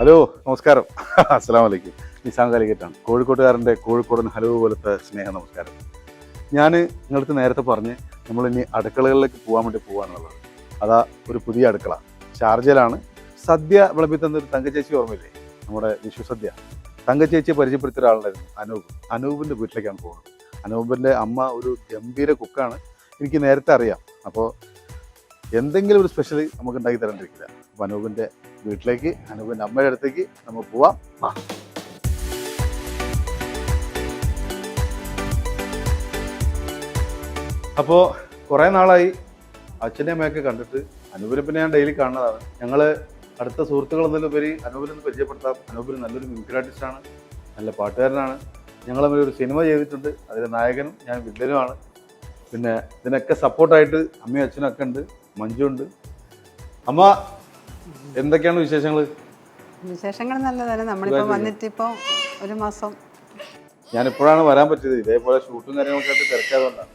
നമസ്കാരം. അസ്സാം വലൈക്കും നിസാം കാലിക്കറ്റാണ്. കോഴിക്കോട്ടുകാരന്റെ കോഴിക്കോടൻ ഹലോ പോലത്തെ സ്നേഹ നമസ്കാരം. ഞാൻ നിങ്ങൾക്ക് നേരത്തെ പറഞ്ഞ് ഇനി അടുക്കളകളിലേക്ക് പോകാൻ വേണ്ടി പോകാനുള്ളത് അതാ ഒരു പുതിയ അടുക്കള. ഷാർജയിലാണ്. സദ്യ വിളമ്പി തന്നൊരു തങ്കച്ചേച്ചി ഓർമ്മയില്ലേ? നമ്മുടെ വിഷു സദ്യ. തങ്കച്ചേച്ചിയെ പരിചയപ്പെടുത്തിയ ഒരാളുണ്ടായിരുന്നു അനൂപ്. അനൂപിന്റെ വീട്ടിലേക്കാണ് പോകുന്നത്. അനൂപിന്റെ അമ്മ ഒരു ഗംഭീര കുക്കാണ്. എനിക്ക് നേരത്തെ അറിയാം. അപ്പോൾ എന്തെങ്കിലും ഒരു സ്പെഷ്യൽ നമുക്ക് ഉണ്ടാക്കി തരണ്ടിരിക്കില്ല അപ്പോൾ അനൂപിന്റെ വീട്ടിലേക്ക് അനൂപിന്റെ അമ്മയുടെ അടുത്തേക്ക് നമുക്ക് പോവാം. വാ. അപ്പോൾ കുറേ നാളായി അച്ഛനെയും അമ്മയൊക്കെ കണ്ടിട്ട് അനൂപിനെ പിന്നെ ഞാൻ ഡെയിലി കാണുന്നതാണ്. ഞങ്ങൾ അടുത്ത സുഹൃത്തുക്കൾ എന്നതിലുപരി അനൂപിനെ പരിചയപ്പെടുത്താം. അനൂപിന് നല്ലൊരു മ്യൂസിക് ആർട്ടിസ്റ്റാണ് നല്ല പാട്ടുകാരനാണ്. ഞങ്ങൾ തമ്മിൽ ഒരു സിനിമ ചെയ്തിട്ടുണ്ട്. അതിലെ നായകനും ഞാൻ വില്ലനുമാണ്. പിന്നെ ഇതിനൊക്കെ സപ്പോർട്ടായിട്ട് അമ്മയും അച്ഛനും ഒക്കെ ഉണ്ട് മഞ്ജു ഉണ്ട്. അമ്മ എന്തൊക്കെയാണ് വിശേഷങ്ങൾ വിശേഷങ്ങൾ നല്ലതാണ് നമ്മളിപ്പോ വന്നിട്ട് ഇപ്പോൾ ഒരു മാസം. ഞാൻ ഇപ്പോഴാണ് വരാൻ പറ്റിയത്. ഇതേപോലെ ഷൂട്ടും കാര്യങ്ങളൊക്കെ ആയിട്ട് തിരക്കാതുകൊണ്ടാണ്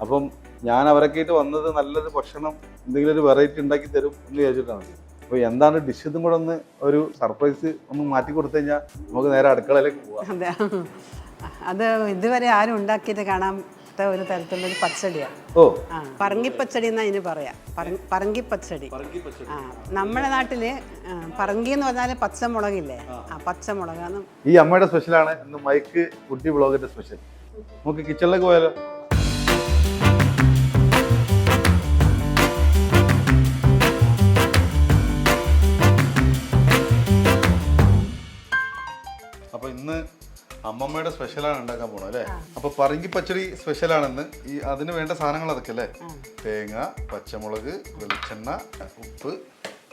അപ്പം ഞാൻ അവരൊക്കെ ആയിട്ട് വന്നത് നല്ലൊരു ഭക്ഷണം എന്തെങ്കിലും ഒരു വെറൈറ്റി ഉണ്ടാക്കി തരും എന്ന് വിചാരിച്ചിട്ടാണ് അപ്പോൾ എന്താണ് ഡിഷ് ഇതും കൂടെ ഒന്ന് ഒരു സർപ്രൈസ് ഒന്ന് മാറ്റി കൊടുത്തു കഴിഞ്ഞാൽ നമുക്ക് നേരെ അടുക്കളയിലേക്ക് പോവാം. അതെ. ഇതുവരെ ആരും ഉണ്ടാക്കിയിട്ട് കാണാത്ത ഒരു തരത്തിലുള്ള ഒരു പച്ചടിയാണ് ഓ. പറങ്കിപ്പച്ചടി എന്നാ ഇതിന് പറയാം. പറ- പറങ്കിപ്പച്ചടി. ആ നമ്മുടെ നാട്ടിൽ പറങ്കി എന്ന് പറഞ്ഞാൽ പച്ചമുളകില്ലേ? ആ. പച്ചമുളകാണ് ഈ അമ്മയുടെ സ്പെഷ്യലാണ് ഇന്ന് മൈക്ക് കുട്ടി ബ്ലോഗിന്റെ സ്പെഷ്യൽ. നമുക്ക് കിച്ചണിലേക്ക് പോയാലോ? അപ്പൊ ഇന്ന് അമ്മമ്മയുടെ സ്പെഷ്യലാണ് ഉണ്ടാക്കാൻ പോണത് അല്ലേ? അപ്പൊ പറങ്കി പച്ചടി സ്പെഷ്യലാണെന്ന് ഈ അതിന് വേണ്ട സാധനങ്ങൾ അതൊക്കെ അല്ലേ? തേങ്ങ പച്ചമുളക് വെളിച്ചെണ്ണ ഉപ്പ്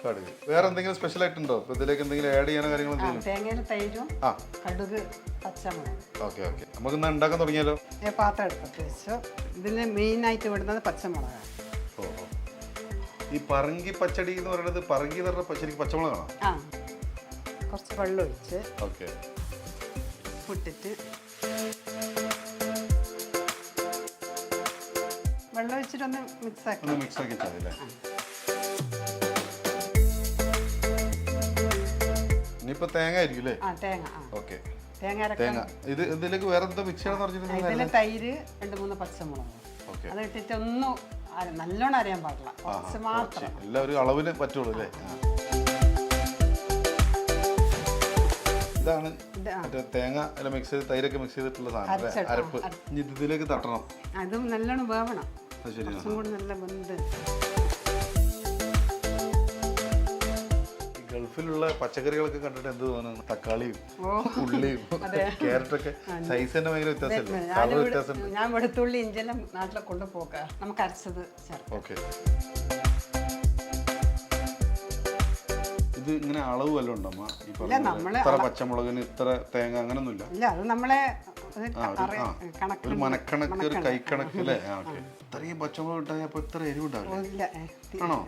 കടുക്. വേറെ എന്തെങ്കിലും സ്പെഷ്യൽ ആയിട്ടുണ്ടോ? ഇപ്പൊ ഇതിലേക്ക് എന്തെങ്കിലും ആഡ് ചെയ്യാനോ കാര്യങ്ങൾ എന്തെങ്കിലും? ആ. കടുക് പച്ചമുളക്. Okay okay. നമുക്ക് ഇന്ന് ഉണ്ടാക്കാൻ തുടങ്ങിയാലോ? ഈ പാത്രം എടുത്തിട്ട് വെച്ചു. ഇതിൽ മെയിനായിട്ട് വിടുന്നത് പച്ചമുളകാണ്. ഈ പറങ്കി പച്ചടി എന്ന് പറയുന്നത് പറങ്കി എന്ന് പറഞ്ഞ പച്ചടിക്ക് പച്ചമുളകാണോ? കുറച്ച് വെള്ളം ഒഴിച്ച് ഓക്കെ. ഉപ്പിട്ടിട്ട് വെള്ളം ഒഴിച്ചിട്ടൊന്ന് മിക്സ് ആക്കി ഒന്ന് മിക്സ് ആക്കി തരില്ലേ ഇനിയിപ്പോ തേങ്ങ ആയിരിക്കും ആ തേങ്ങ ആ. ഓക്കെ. തേങ്ങ അരക്കാൻ തേങ്ങ. ഇത് ഇതിലേക്ക് വേറെ എന്താ മിക്സ് ചെയ്യാന്ന് പറഞ്ഞിട്ടുണ്ടെങ്കിൽ ഇതിൽ തൈര് രണ്ട് മൂന്ന് പച്ചമുളക്. അത് ഇട്ടിട്ട് ഒന്നും നല്ലോണം അറിയാൻ പാടില്ല. കുറച്ച് മാത്രം. എല്ലാം ഒരു അളവിന് പറ്റുള്ളൂ അല്ലേ? ഇതാണ് മറ്റേ തേങ്ങ എല്ലാം മിക്സ് ചെയ്ത് തൈരൊക്കെ മിക്സ് ചെയ്തിട്ടുള്ള സാധനം അല്ലേ? അരപ്പ്. ഇനി ഇത് ഇതിലേക്ക് തട്ടണം. അതും നല്ലോണം വേവണം. കുറച്ചും നല്ല വെന്ത്. ഗൾഫിലുള്ള പച്ചക്കറികളൊക്കെ കണ്ടിട്ട് എന്ത് തോന്നുന്നു? തക്കാളിയും ഉള്ളിയും ഉള്ളിയും ക്യാരറ്റൊക്കെ. സൈസ് തന്നെ ഭയങ്കര വ്യത്യാസമല്ലേ? ഞാൻ വെളുത്തുള്ളി ഇഞ്ചെല്ലാം നാട്ടിലെ കൊണ്ടുപോക്കാം നമുക്ക് അരച്ചത് ഓക്കെ ഇത് ഇങ്ങനെ അളവ് വല്ലതും ഉണ്ടോ അമ്മ? ഈ പറഞ്ഞ ഇത്ര പച്ചമുളകിന് ഇത്ര തേങ്ങ അങ്ങനൊന്നുമില്ല? ഇല്ല അത് നമ്മളെ ഒരു- മനക്കണക്ക് ഒരു കൈക്കണക്ക് അല്ലേ? ഇത്രയും പച്ചമുളക് ഇട്ടാൽ അപ്പൊ ഇത്ര എരിവ് ഉണ്ടാവില്ലേ? ആണോ?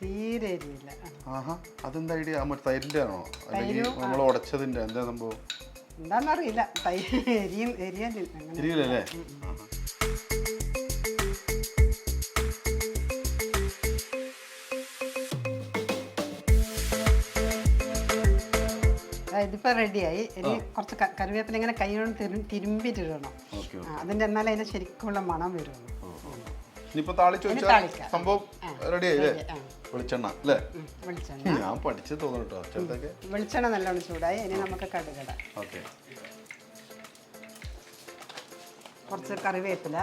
തീരെ എരിവില്ല. ആഹാ അതെന്താ ഐഡിയ? മറ്റേ തൈരിന്റെ ആണോ? അല്ലെങ്കിൽ നമ്മൾ ഉടച്ചതിന്റെ എന്താ സംഭവം? എന്താണെന്നറിയില്ല തൈ എരിയും എരിയല്ല അങ്ങനെ എരിവില്ലല്ലേ ആ, ഇതിപ്പോ റെഡിയായി ഇനി കുറച്ച് കറിവേപ്പില ഇങ്ങനെ കൈ കൊണ്ട് തിരു തിരുമ്പിട്ടിടണം. അതിന്റെ എന്നാലേ അതിന് ശരിക്കുള്ള മണം വരുള്ളൂ. ഇനിയിപ്പോ താളിച്ച് വെച്ചാൽ സംഭവം റെഡി ആയില്ലേ വെളിച്ചെണ്ണ അല്ലേ? വെളിച്ചെണ്ണ. ഞാൻ പഠിച്ചു തോന്നുന്നു കേട്ടോ ചെറുതൊക്കെ വെളിച്ചെണ്ണ നല്ലോണം ചൂടായി. ഇനി നമുക്ക് കടുകട. ഓക്കെ. കുറച്ച് കറിവേപ്പില.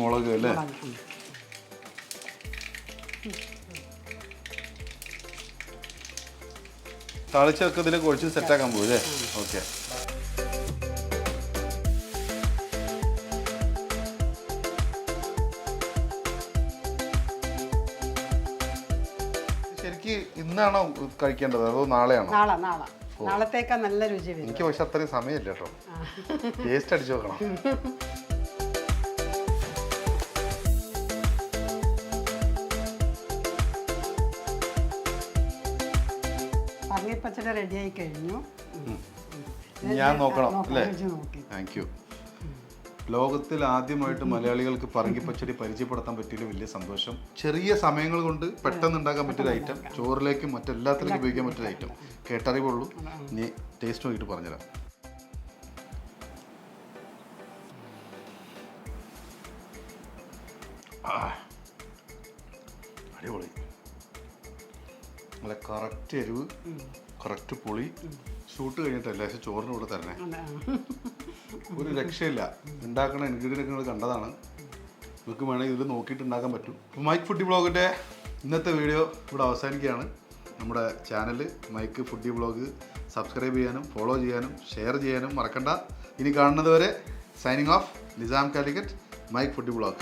മുളക് അല്ലേ? താളിച്ചൊക്കെ ഇതിലേക്ക് ഒഴിച്ച് സെറ്റാക്കാൻ പോകും അല്ലേ ഓക്കെ. ശരിക്ക് ഇന്നാണോ കഴിക്കേണ്ടത് അതോ നാളെയാണോ? നാളെ നാളെ. നാളത്തേക്കാ നല്ല രുചി വരും എനിക്ക് പക്ഷെ അത്രയും സമയമില്ല കേട്ടോ. ടേസ്റ്റ് അടിച്ചു നോക്കണം പച്ചടി റെഡിയായി കഴിഞ്ഞു ഞാൻ നോക്കണം നോക്കാം, അല്ലേ? താങ്ക് യു ലോകത്തിൽ ആദ്യമായിട്ട് മലയാളികൾക്ക് പറങ്കി പച്ചടി പരിചയപ്പെടുത്താൻ പറ്റിയൊരു വലിയ സന്തോഷം. ചെറിയ സമയങ്ങൾ കൊണ്ട് പെട്ടെന്ന് ഉണ്ടാക്കാൻ പറ്റിയൊരു ഐറ്റം ചോറിലേക്കും മറ്റെല്ലാത്തിലേക്കും ഉപയോഗിക്കാൻ പറ്റിയൊരു ഐറ്റം കേട്ടറിവുള്ളൂ ഇനി ടേസ്റ്റ് നോക്കിയിട്ട് പറഞ്ഞുതരാം. അടിപൊളി. നല്ല കറക്റ്റ് എരിവ് കറക്റ്റ് പുളി ഷൂട്ട് കഴിഞ്ഞിട്ടല്ലേ പക്ഷെ ചോറിന് കൂടെ തരണേ ഒരു രക്ഷയില്ല. ഉണ്ടാക്കണ ഇൻഗ്രീഡിയന്റ് നിങ്ങൾ കണ്ടതാണ്. നിങ്ങൾക്ക് വേണമെങ്കിൽ ഇതിൽ നോക്കിയിട്ട് ഉണ്ടാക്കാൻ പറ്റും. അപ്പോൾ മൈക്ക് ഫുഡി ബ്ലോഗിന്റെ ഇന്നത്തെ വീഡിയോ ഇവിടെ അവസാനിക്കുകയാണ്. നമ്മുടെ channel Mike foodie blog subscribe ചെയ്യാനും ഫോളോ ചെയ്യാനും ഷെയർ ചെയ്യാനും മറക്കണ്ട. ഇനി കാണുന്നതുവരെ signing off Nizam Calicut Mike foodie blog.